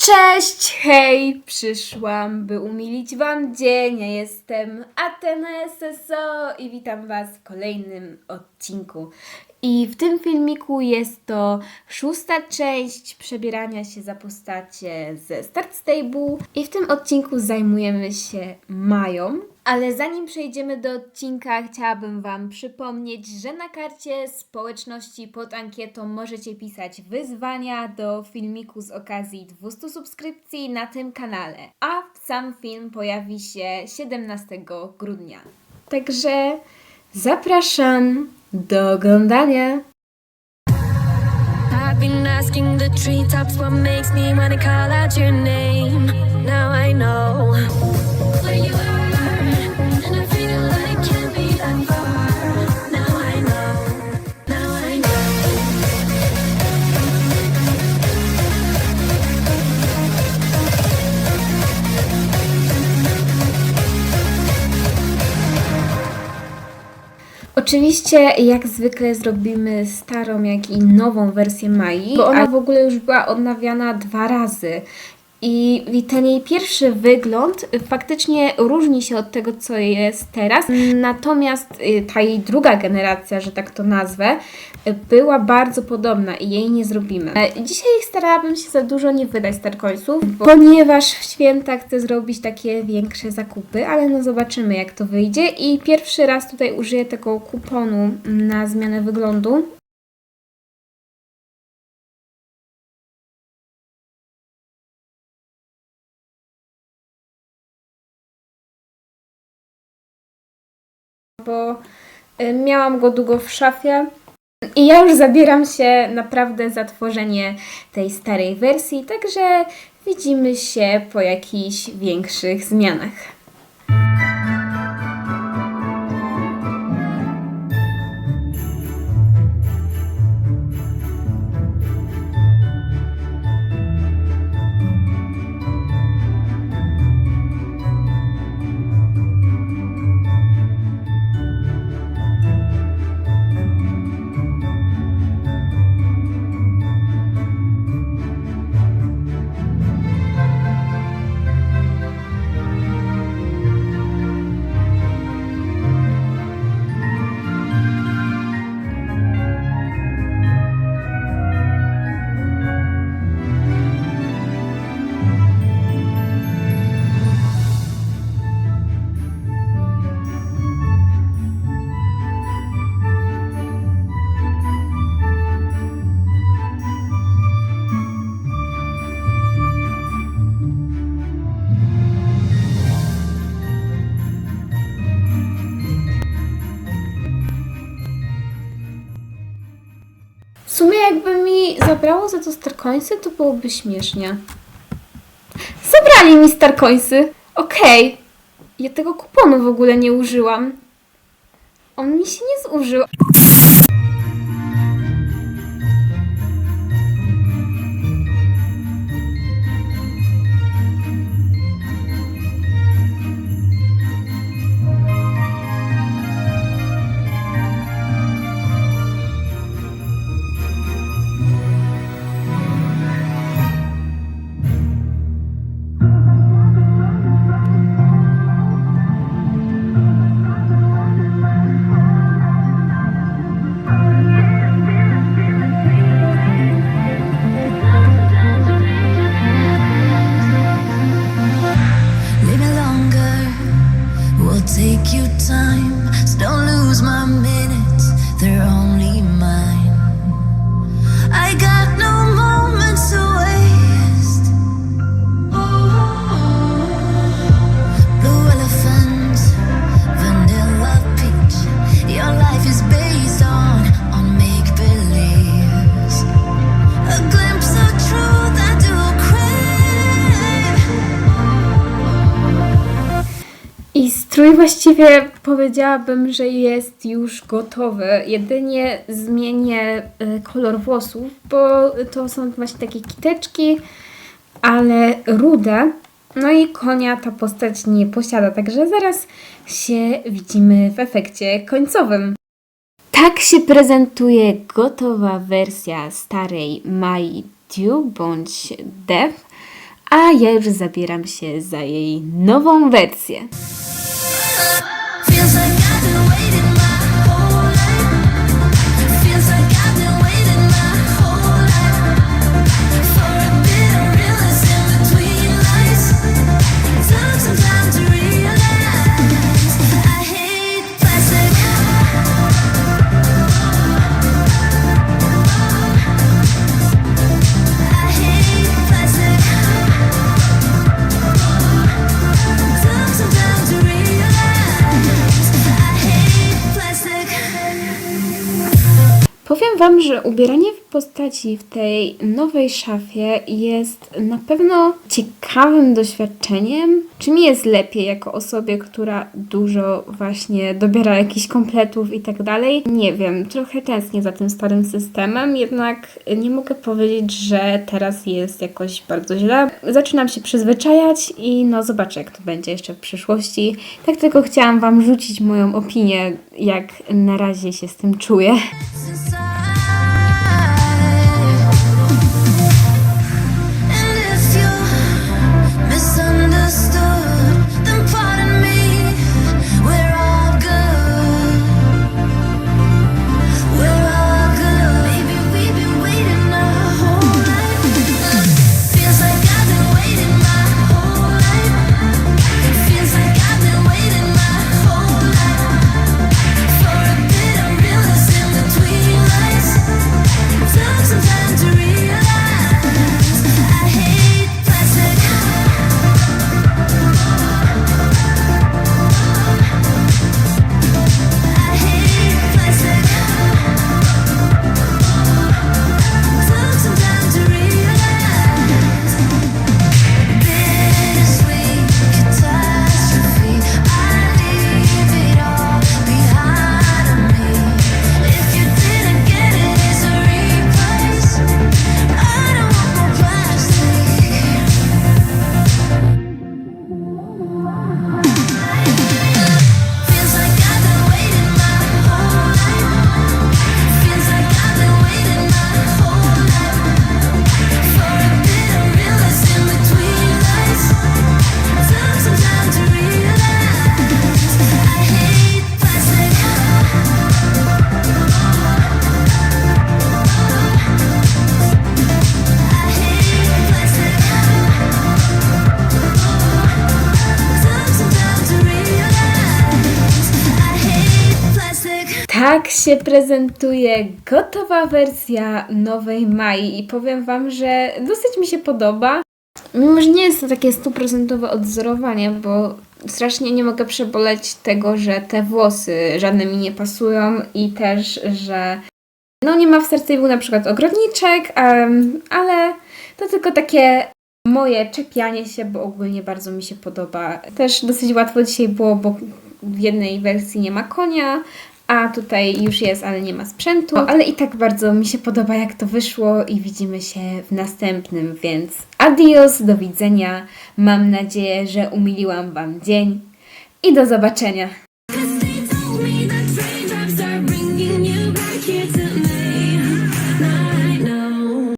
Cześć, hej! Przyszłam, by umilić Wam dzień. Ja jestem Atena SSO i witam Was w kolejnym odcinku. I w tym filmiku jest to szósta część przebierania się za postacie ze Start Stable. I w tym odcinku zajmujemy się Mają. Ale zanim przejdziemy do odcinka, chciałabym Wam przypomnieć, że na karcie społeczności pod ankietą możecie pisać wyzwania do filmiku z okazji 200 subskrypcji na tym kanale. A sam film pojawi się 17 grudnia. Także zapraszam do oglądania. Been the me. Now I know Oczywiście, jak zwykle, zrobimy starą, jak i nową wersję Mai, bo ona w ogóle już była odnawiana dwa razy. I ten jej pierwszy wygląd faktycznie różni się od tego, co jest teraz. Natomiast y, ta jej druga generacja, że tak to nazwę, y, była bardzo podobna i jej nie zrobimy. E, Dzisiaj starałabym się za dużo nie wydać starkońców, ponieważ w święta chcę zrobić takie większe zakupy, ale no zobaczymy jak to wyjdzie. I pierwszy raz tutaj użyję tego kuponu na zmianę wyglądu. Miałam go długo w szafie. I ja już zabieram się naprawdę za tworzenie tej starej wersji, także widzimy się po jakichś większych zmianach. Zabrało za to starkońsy, to byłoby śmiesznie. Zabrali mi starkońsy. Okej. Ja tego kuponu w ogóle nie użyłam. On mi się nie zużył. Will take you time. So don't lose my minutes, they're only mine. I got no moments to strój właściwie powiedziałabym, że jest już gotowy. Jedynie zmienię y, kolor włosów, bo to są właśnie takie kiteczki, ale rude. No i konia ta postać nie posiada, także zaraz się widzimy w efekcie końcowym. Tak się prezentuje gotowa wersja starej My Dew bądź Dev. a ja już zabieram się za jej nową wersję. Wam, że ubieranie w postaci w tej nowej szafie jest na pewno ciekawym doświadczeniem. Czy mi jest lepiej jako osobie, która dużo właśnie dobiera jakichś kompletów i tak dalej? Nie wiem, trochę tęsknię za tym starym systemem, jednak nie mogę powiedzieć, że teraz jest jakoś bardzo źle. Zaczynam się przyzwyczajać i no zobaczę, jak to będzie jeszcze w przyszłości. Tak tylko chciałam Wam rzucić moją opinię, jak na razie się z tym czuję. Tak się prezentuje gotowa wersja nowej Mai i powiem Wam, że dosyć mi się podoba. Mimo, że nie jest to takie stuprocentowe odzorowanie, bo strasznie nie mogę przeboleć tego, że te włosy żadne mi nie pasują i też, że no nie ma w sercu na przykład ogrodniczek, em, ale to tylko takie moje czepianie się, bo ogólnie bardzo mi się podoba. Też dosyć łatwo dzisiaj było, bo w jednej wersji nie ma konia, a tutaj już jest, ale nie ma sprzętu. ale i tak bardzo mi się podoba, jak to wyszło i widzimy się w następnym, więc adios, do widzenia. Mam nadzieję, że umiliłam Wam dzień i do zobaczenia.